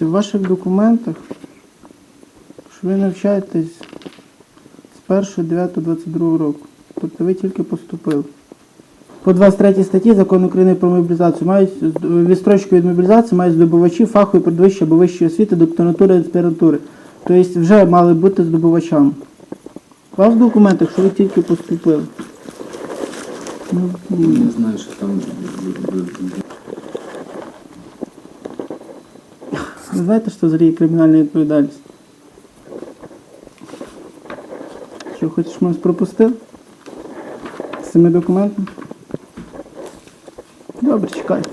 В ваших документах, що ви навчаєтесь з 1.9.22 року. Тобто ви тільки поступили. По 23 статті Закону України про мобілізацію мають відстрочку від мобілізації мають здобувачі фахової передвищої або вищої освіти, докторатури, аспірантури. Тобто вже мали бути здобувачами. У вас в документах, що ви тільки поступили. Не знаю, що там. Ви знаєте, що зріє кримінальна відповідальність? Що, хочеш, ми вас пропустив? З цими документами? Добре, чекайте.